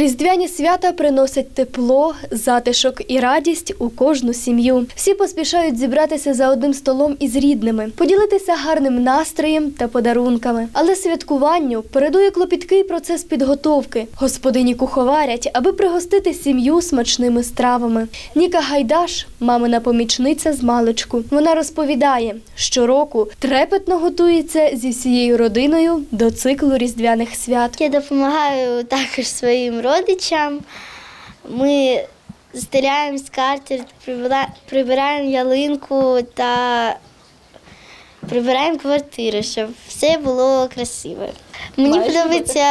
Різдвяні свята приносять тепло, затишок і радість у кожну сім'ю. Всі поспішають зібратися за одним столом із рідними, поділитися гарним настроєм та подарунками. Але святкуванню передує клопіткий процес підготовки. Господині куховарять, аби пригостити сім'ю смачними стравами. Ніка Гайдаш, мамина помічниця з маличку. Вона розповідає, щороку трепетно готується зі всією родиною до циклу різдвяних свят. Я допомагаю також своїм родичам. Ми стеляємо скатерть, прибираємо ялинку та прибираємо квартиру, щоб все було красиве. Мені подобається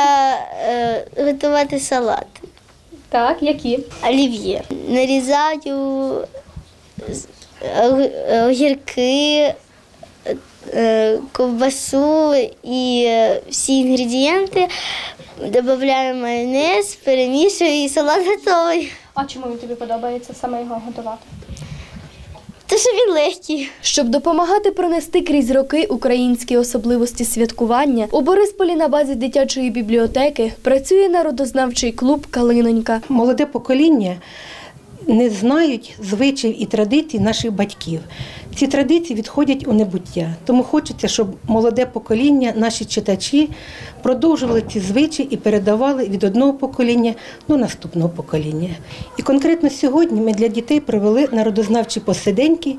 е, готувати салат. Так, які? Олів'є. Нарізаю з- огірки, е, ковбасу і е, всі інгредієнти. Додаю майонез, перемішую і салат готовий. А чому він тобі подобається саме його готувати? Тому що він легкий. Щоб допомагати пронести крізь роки українські особливості святкування, у Борисполі на базі дитячої бібліотеки працює народознавчий клуб Калинонька. молоде покоління не знають звичаїв і традицій наших батьків. Ці традиції відходять у небуття. Тому хочеться, щоб молоде покоління, наші читачі продовжували ці звичаї і передавали від одного покоління до наступного покоління. І конкретно сьогодні ми для дітей провели народознавчі посиденьки,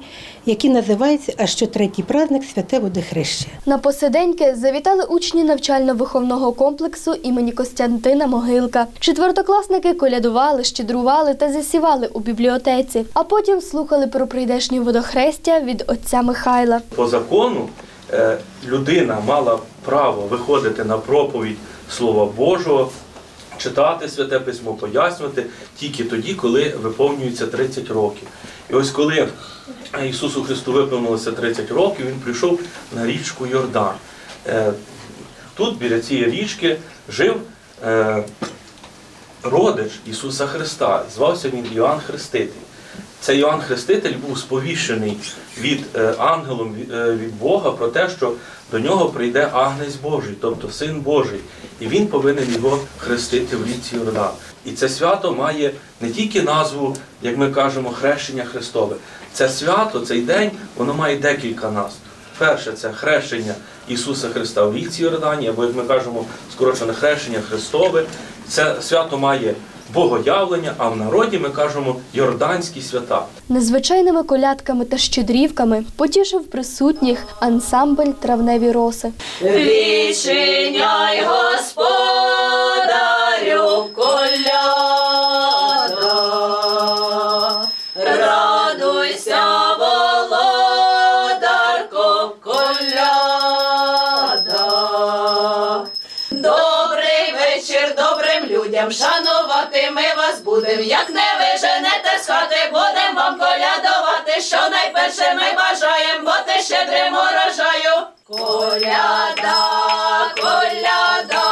які називаються «А що третій праздник Святе Водохреще. На посиденьки завітали учні навчально-виховного комплексу імені Костянтина Могилка. Четвертокласники колядували, щедрували та засівали у бібліотеці, а потім слухали про прийдешні водохрестя від отця Михайла. По закону е, людина мала право виходити на проповідь Слова Божого, читати святе письмо, пояснювати тільки тоді, коли виповнюється 30 років. І ось коли Ісусу Христу виповнилося 30 років, Він прийшов на річку Йордан. Е, Тут біля цієї річки жив е, родич Ісуса Христа. Звався він Іоанн Хреститель. Цей Іоанн Хреститель був сповіщений від е, ангелом е, від Бога про те, що до нього прийде Агнець Божий, тобто Син Божий, і він повинен його хрестити в річці Йордан. І це свято має не тільки назву, як ми кажемо, хрещення Христове. Це свято, цей день, воно має декілька назв. Перше це хрещення Ісуса Христа в річці Йордані, або як ми кажемо, скорочене хрещення Христове. Це свято має богоявлення, а в народі ми кажемо Йорданські свята. Незвичайними колядками та щедрівками потішив присутніх ансамбль травневі роси. Відчиняй, господарю, добрим шанувати ми вас будем, як не виженете з хати, будем вам колядувати, що найперше ми бажаєм, бо ти щедрим урожаю. Коляда, коляда,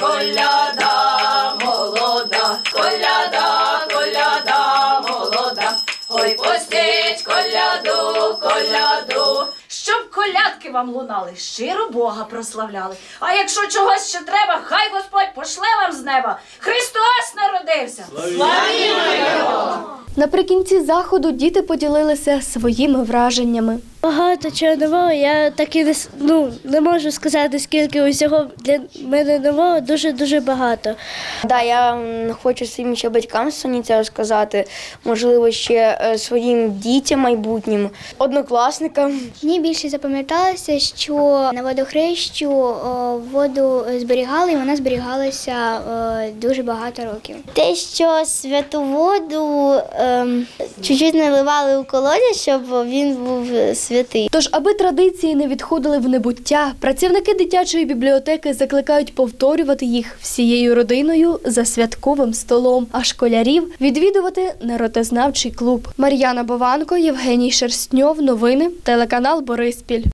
коляда, молода, коляда, коляда, молода. Ой, пустіть коляду, коляду. Колядки вам лунали, щиро Бога прославляли. А якщо чогось ще треба, хай Господь пошле вам з неба. Христос народився. Наприкінці заходу діти поділилися своїми враженнями. Багато чого нового. Я так і не, ну, не можу сказати, скільки усього для мене нового дуже дуже багато. Да, я хочу своїм ще батькам сьогодні це розказати, можливо, ще е, своїм дітям майбутнім, однокласникам. Мені більше запам'яталося, що на водохрещу воду зберігали, і вона зберігалася дуже багато років. Те, що святу воду ем, чуть-чуть наливали у колодязь, щоб він був святий. Тож, аби традиції не відходили в небуття, працівники дитячої бібліотеки закликають повторювати їх всією родиною за святковим столом, а школярів відвідувати народознавчий клуб. Мар'яна Бованко, Євгеній Шерстньов. Новини, телеканал Бориспіль.